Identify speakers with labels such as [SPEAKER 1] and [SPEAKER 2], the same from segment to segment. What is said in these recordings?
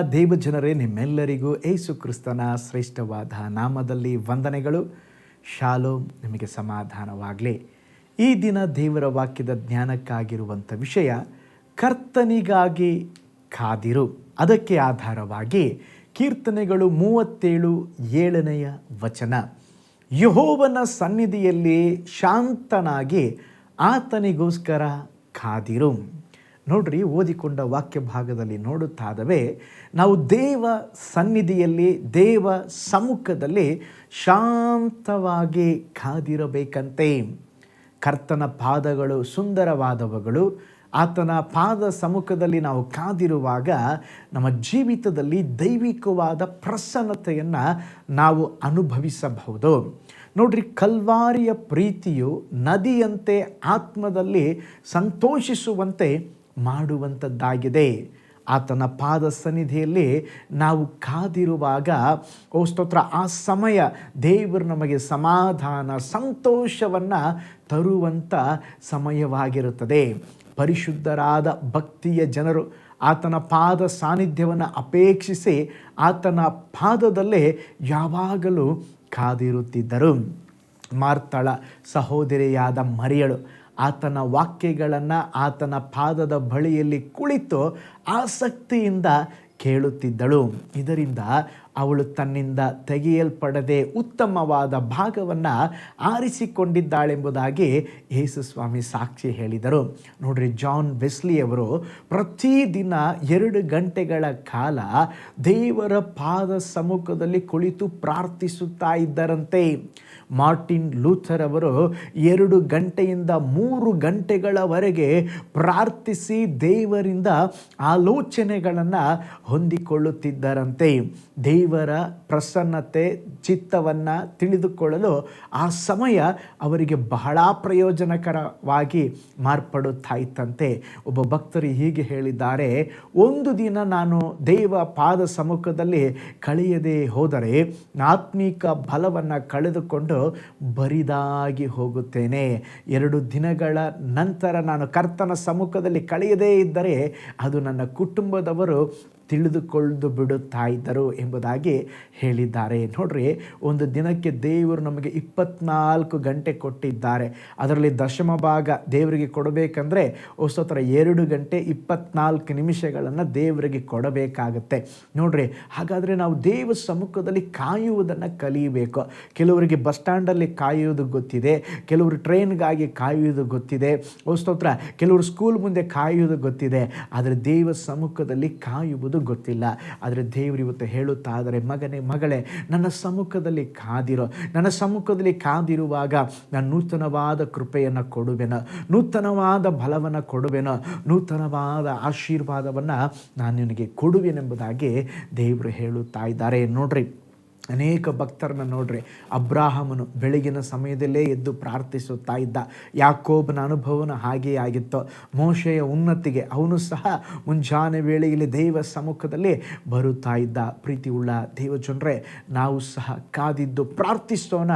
[SPEAKER 1] ದೇವಜನರೇ, ನಿಮ್ಮೆಲ್ಲರಿಗೂ ಏಸು ಕ್ರಿಸ್ತನ ಶ್ರೇಷ್ಠವಾದ ನಾಮದಲ್ಲಿ ವಂದನೆಗಳು. ಶಾಲೋ ನಿಮಗೆ ಸಮಾಧಾನವಾಗಲಿ. ಈ ದಿನ ದೇವರ ವಾಕ್ಯದ ಜ್ಞಾನಕ್ಕಾಗಿರುವಂಥ ವಿಷಯ, ಕರ್ತನಿಗಾಗಿ ಕಾದಿರು. ಅದಕ್ಕೆ ಆಧಾರವಾಗಿ ಕೀರ್ತನೆಗಳು ಮೂವತ್ತೇಳು ಏಳನೆಯ ವಚನ. ಯಹೋವನ ಸನ್ನಿಧಿಯಲ್ಲಿ ಶಾಂತನಾಗಿ ಆತನಿಗೋಸ್ಕರ ಕಾದಿರು. ನೋಡ್ರಿ, ಓದಿಕೊಂಡ ವಾಕ್ಯ ಭಾಗದಲ್ಲಿ ನೋಡುತ್ತಾದವೇ, ನಾವು ದೇವ ಸನ್ನಿಧಿಯಲ್ಲಿ, ದೇವ ಸಮ್ಮುಖದಲ್ಲಿ ಶಾಂತವಾಗಿ ಕಾದಿರಬೇಕಂತೆ. ಕರ್ತನ ಪಾದಗಳು ಸುಂದರವಾದವುಗಳು. ಆತನ ಪಾದ ಸಮ್ಮುಖದಲ್ಲಿ ನಾವು ಕಾದಿರುವಾಗ ನಮ್ಮ ಜೀವಿತದಲ್ಲಿ ದೈವಿಕವಾದ ಪ್ರಸನ್ನತೆಯನ್ನು ನಾವು ಅನುಭವಿಸಬಹುದು. ನೋಡ್ರಿ, ಕಲ್ವಾರಿಯ ಪ್ರೀತಿಯು ನದಿಯಂತೆ ಆತ್ಮದಲ್ಲಿ ಸಂತೋಷಿಸುವಂತೆ ಮಾಡುವಂಥದ್ದಾಗಿದೆ. ಆತನ ಪಾದ ಸನ್ನಿಧಿಯಲ್ಲಿ ನಾವು ಕಾದಿರುವಾಗ, ಓ ಸ್ತೋತ್ರ, ಆ ಸಮಯ ದೇವರು ನಮಗೆ ಸಮಾಧಾನ, ಸಂತೋಷವನ್ನು ತರುವಂಥ ಸಮಯವಾಗಿರುತ್ತದೆ. ಪರಿಶುದ್ಧರಾದ ಭಕ್ತಿಯ ಜನರು ಆತನ ಪಾದ ಸಾನ್ನಿಧ್ಯವನ್ನು ಅಪೇಕ್ಷಿಸಿ ಆತನ ಪಾದದಲ್ಲೇ ಯಾವಾಗಲೂ ಕಾದಿರುತ್ತಿದ್ದರು. ಮಾರ್ತಳ ಸಹೋದರಿಯಾದ ಮರಿಯಳು. ಆತನ ವಾಕ್ಯಗಳನ್ನು ಆತನ ಪಾದದ ಬಳಿಯಲ್ಲಿ ಕುಳಿತು ಆಸಕ್ತಿಯಿಂದ ಕೇಳುತ್ತಿದ್ದಳು. ಇದರಿಂದ ಅವಳು ತನ್ನಿಂದ ತೆಗೆಯಲ್ಪಡದೆ ಉತ್ತಮವಾದ ಭಾಗವನ್ನು ಆರಿಸಿಕೊಂಡಿದ್ದಾಳೆಂಬುದಾಗಿ ಯೇಸು ಸ್ವಾಮಿ ಸಾಕ್ಷಿ ಹೇಳಿದರು. ನೋಡ್ರಿ, ಜಾನ್ ವೆಸ್ಲಿಯವರು ಪ್ರತಿದಿನ ಎರಡು ಗಂಟೆಗಳ ಕಾಲ ದೇವರ ಪಾದ ಸಮ್ಮುಖದಲ್ಲಿ ಕುಳಿತು ಪ್ರಾರ್ಥಿಸುತ್ತಾ ಇದ್ದರಂತೆ. ಮಾರ್ಟಿನ್ ಲೂಥರ್ ಅವರು ಎರಡು ಗಂಟೆಯಿಂದ ಮೂರು ಗಂಟೆಗಳವರೆಗೆ ಪ್ರಾರ್ಥಿಸಿ ದೇವರಿಂದ ಆಲೋಚನೆಗಳನ್ನು ಹೊಂದಿಕೊಳ್ಳುತ್ತಿದ್ದರಂತೆ. ದೇವರ ಪ್ರಸನ್ನತೆ ಚಿತ್ತವನ್ನು ತಿಳಿದುಕೊಳ್ಳಲು ಆ ಸಮಯ ಅವರಿಗೆ ಬಹಳ ಪ್ರಯೋಜನಕರವಾಗಿ ಮಾರ್ಪಡುತ್ತಾ ಇತ್ತಂತೆ ಒಬ್ಬ ಭಕ್ತರು ಹೀಗೆ ಹೇಳಿದ್ದಾರೆ, ಒಂದು ದಿನ ನಾನು ದೇವ ಪಾದ ಸಮ್ಮುಖದಲ್ಲಿ ಕಳೆಯದೆ ಹೋದರೆ ಆತ್ಮೀಕ ಬಲವನ್ನು ಕಳೆದುಕೊಂಡು ಬರಿದಾಗಿ ಹೋಗುತ್ತೇನೆ. ಎರಡು ದಿನಗಳ ನಂತರ ನಾನು ಕರ್ತನ ಸಮ್ಮುಖದಲ್ಲಿ ಕಳೆಯದೇ ಇದ್ದರೆ ಅದು ನನ್ನ ಕುಟುಂಬದವರು ತಿಳಿದುಕೊಳ್ಳು ಬಿಡುತ್ತಾ ಇದ್ದರು ಎಂಬುದಾಗಿ ಹೇಳಿದ್ದಾರೆ. ನೋಡ್ರಿ, ಒಂದು ದಿನಕ್ಕೆ ದೇವರು ನಮಗೆ ಇಪ್ಪತ್ನಾಲ್ಕು ಗಂಟೆ ಕೊಟ್ಟಿದ್ದಾರೆ. ಅದರಲ್ಲಿ ದಶಮ ಭಾಗ ದೇವರಿಗೆ ಕೊಡಬೇಕಂದ್ರೆ ಹೊಸತ್ರ ಎರಡು ಗಂಟೆ ಇಪ್ಪತ್ನಾಲ್ಕು ನಿಮಿಷಗಳನ್ನು ದೇವರಿಗೆ ಕೊಡಬೇಕಾಗತ್ತೆ. ನೋಡ್ರಿ, ಹಾಗಾದರೆ ನಾವು ದೇವ ಸಮ್ಮುಖದಲ್ಲಿ ಕಾಯುವುದನ್ನು ಕಲಿಯಬೇಕು ಕೆಲವರಿಗೆ ಬಸ್ ಸ್ಟ್ಯಾಂಡಲ್ಲಿ ಕಾಯುವುದು ಗೊತ್ತಿದೆ, ಕೆಲವರು ಟ್ರೈನ್ಗಾಗಿ ಕಾಯುವುದು ಗೊತ್ತಿದೆ ಹೊಸತ್ರ ಕೆಲವರು ಸ್ಕೂಲ್ ಮುಂದೆ ಕಾಯುವುದು ಗೊತ್ತಿದೆ. ಆದರೆ ದೇವ ಸಮ್ಮುಖದಲ್ಲಿ ಕಾಯುವುದು ಗೊತ್ತಿಲ್ಲ. ಆದರೆ ದೇವರು ಇವತ್ತು ಹೇಳುತ್ತಾ ಆದರೆ ಮಗನೇ, ಮಗಳೇ, ನನ್ನ ಸಮ್ಮುಖದಲ್ಲಿ ಕಾದಿರೋ, ನನ್ನ ಸಮ್ಮುಖದಲ್ಲಿ ಕಾದಿರುವಾಗ ನಾನು ನೂತನವಾದ ಕೃಪೆಯನ್ನು ಕೊಡುವೆನ, ನೂತನವಾದ ಬಲವನ್ನು ಕೊಡುವೆನೋ, ನೂತನವಾದ ಆಶೀರ್ವಾದವನ್ನು ನಾನು ನಿನಗೆ ಕೊಡುವೆನೆಂಬುದಾಗಿ ದೇವರು ಹೇಳುತ್ತಾ ಇದ್ದಾರೆ. ನೋಡ್ರಿ ಅನೇಕ ಭಕ್ತರನ್ನ ನೋಡ್ರಿ. ಅಬ್ರಾಹಮನು ಬೆಳಗಿನ ಸಮಯದಲ್ಲೇ ಎದ್ದು ಪ್ರಾರ್ಥಿಸುತ್ತಾ ಇದ್ದ. ಯಾಕೋಬನ ಅನುಭವನ ಹಾಗೆಯೇ ಆಗಿತ್ತು. ಮೋಶೆಯ ಉನ್ನತಿಗೆ ಅವನು ಸಹ ಮುಂಜಾನೆ ವೇಳೆಯಲ್ಲಿ ದೈವ ಸಮ್ಮುಖದಲ್ಲಿ ಬರುತ್ತಾ ಇದ್ದ. ಪ್ರೀತಿ ಉಳ್ಳ ದೇವಜನರೇ, ನಾವು ಸಹ ಕಾದಿದ್ದು ಪ್ರಾರ್ಥಿಸೋಣ.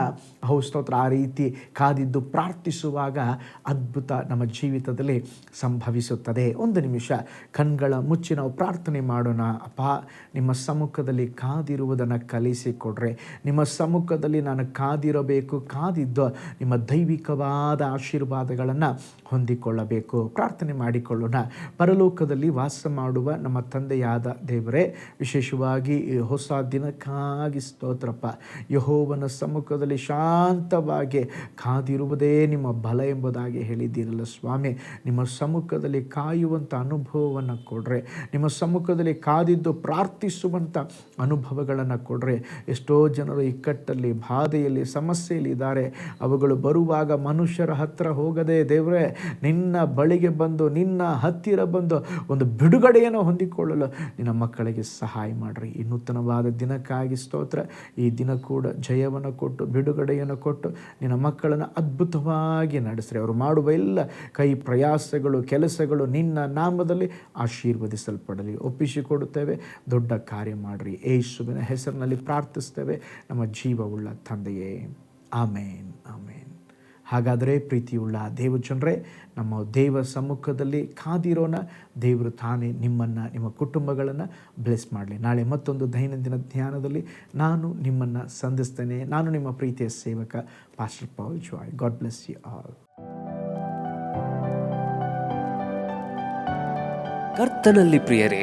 [SPEAKER 1] ಹೌ ಸ್ತೋತ್ರ ಆ ರೀತಿ ಕಾದಿದ್ದು ಪ್ರಾರ್ಥಿಸುವಾಗ ಅದ್ಭುತ ನಮ್ಮ ಜೀವಿತದಲ್ಲಿ ಸಂಭವಿಸುತ್ತದೆ. ಒಂದು ನಿಮಿಷ ಕಣ್ಗಳ ಮುಚ್ಚಿ ನಾವು ಪ್ರಾರ್ಥನೆ ಮಾಡೋಣ. ಅಪ್ಪ, ನಿಮ್ಮ ಸಮ್ಮುಖದಲ್ಲಿ ಕಾದಿರುವುದನ್ನು ಕಲಿಸಿ ಕೊಡ್ರೆ ನಿಮ್ಮ ಸಮ್ಮುಖದಲ್ಲಿ ನಾನು ಕಾದಿರಬೇಕು, ಕಾದಿದ್ದ ನಿಮ್ಮ ದೈವಿಕವಾದ ಆಶೀರ್ವಾದಗಳನ್ನು ಹೊಂದಿಕೊಳ್ಳಬೇಕು. ಪ್ರಾರ್ಥನೆ ಮಾಡಿಕೊಳ್ಳೋಣ. ಪರಲೋಕದಲ್ಲಿ ವಾಸ ಮಾಡುವ ನಮ್ಮ ತಂದೆಯಾದ ದೇವರೇ, ವಿಶೇಷವಾಗಿ ಹೊಸ ದಿನಕ್ಕಾಗಿ ಸ್ತೋತ್ರಪ್ಪ. ಯಹೋವನ ಸಮ್ಮುಖದಲ್ಲಿ ಶಾಂತವಾಗಿ ಕಾದಿರುವುದೇ ನಿಮ್ಮ ಬಲ ಎಂಬುದಾಗಿ ಹೇಳಿದ್ದೀರಲ್ಲ ಸ್ವಾಮಿ. ನಿಮ್ಮ ಸಮ್ಮುಖದಲ್ಲಿ ಕಾಯುವಂಥ ಅನುಭವವನ್ನು ಕೊಡ್ರೆ. ನಿಮ್ಮ ಸಮ್ಮುಖದಲ್ಲಿ ಕಾದಿದ್ದು ಪ್ರಾರ್ಥಿಸುವಂಥ ಅನುಭವಗಳನ್ನು ಕೊಡ್ರೆ. ಎಷ್ಟೋ ಜನರು ಇಕ್ಕಟ್ಟಲ್ಲಿ ಬಾಧೆಯಲ್ಲಿ, ಸಮಸ್ಯೆಯಲ್ಲಿ ಇದ್ದಾರೆ. ಅವುಗಳು ಬರುವಾಗ ಮನುಷ್ಯರ ಹತ್ತಿರ ಹೋಗದೆ ದೇವರೇ, ನಿನ್ನ ಬಳಿಗೆ ಬಂದು, ನಿನ್ನ ಹತ್ತಿರ ಬಂದು ಒಂದು ಬಿಡುಗಡೆಯನ್ನು ಹೊಂದಿಕೊಳ್ಳಲು ನಿನ್ನ ಮಕ್ಕಳಿಗೆ ಸಹಾಯ ಮಾಡ್ರಿ. ಈ ದಿನಕ್ಕಾಗಿ ಸ್ತೋತ್ರ. ಈ ದಿನ ಕೂಡ ಜಯವನ್ನು ಕೊಟ್ಟು, ಬಿಡುಗಡೆಯನ್ನು ಕೊಟ್ಟು ನಿನ್ನ ಮಕ್ಕಳನ್ನು ಅದ್ಭುತವಾಗಿ ನಡೆಸ್ರಿ. ಅವರು ಮಾಡುವ ಎಲ್ಲ ಕೈ ಪ್ರಯಾಸಗಳು, ಕೆಲಸಗಳು ನಿನ್ನ ನಾಮದಲ್ಲಿ ಆಶೀರ್ವದಿಸಲ್ಪಡಲಿ. ಒಪ್ಪಿಸಿಕೊಡುತ್ತೇವೆ. ದೊಡ್ಡ ಕಾರ್ಯ ಮಾಡಿರಿ. ಯೇಸುವಿನ ಹೆಸರಿನಲ್ಲಿ ಪ್ರಾರ್ಥಿಸ್ತೇವೆ ನಮ್ಮ ಜೀವವುಳ್ಳ ತಂದೆಯೇ, ಆಮೇನ್ ಆಮೇನ್. ಹಾಗಾದರೆ ಪ್ರೀತಿಯುಳ್ಳ ದೇವಜನರೇ ನಮ್ಮ ದೇವ ಸಮ್ಮುಖದಲ್ಲಿ ಕಾದಿರೋಣ ದೇವರು ತಾನೇ ನಿಮ್ಮನ್ನು, ನಿಮ್ಮ ಕುಟುಂಬಗಳನ್ನು ಬ್ಲೆಸ್ ಮಾಡಲಿ. ನಾಳೆ ಮತ್ತೊಂದು ದೈನಂದಿನ ಧ್ಯಾನದಲ್ಲಿ ನಾನು ನಿಮ್ಮನ್ನು ಸಂಧಿಸ್ತೇನೆ. ನಾನು ನಿಮ್ಮ ಪ್ರೀತಿಯ ಸೇವಕ pastor Paul Joy God bless you all
[SPEAKER 2] ಕರ್ತನಲ್ಲಿ ಪ್ರಿಯರೇ